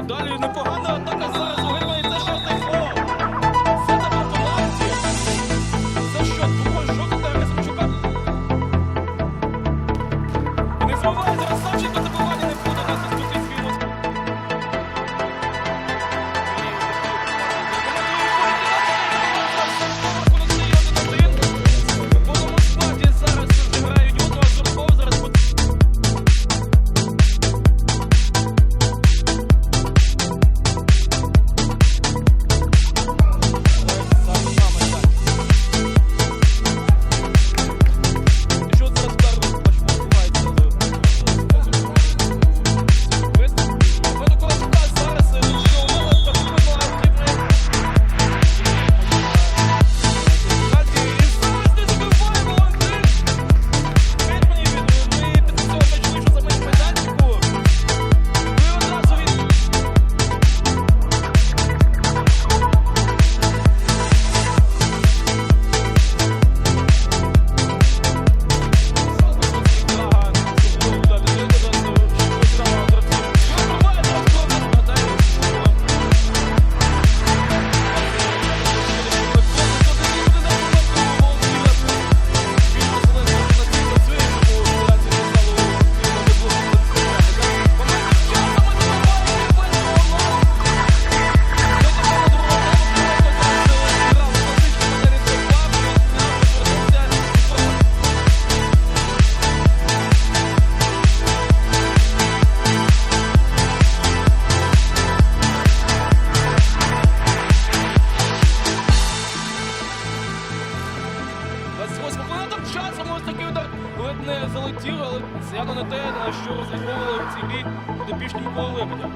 Далі непогана атака за не залетіли, але це не те, на що розраховували в цій грі до пішки коло лебедя.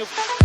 Antônio.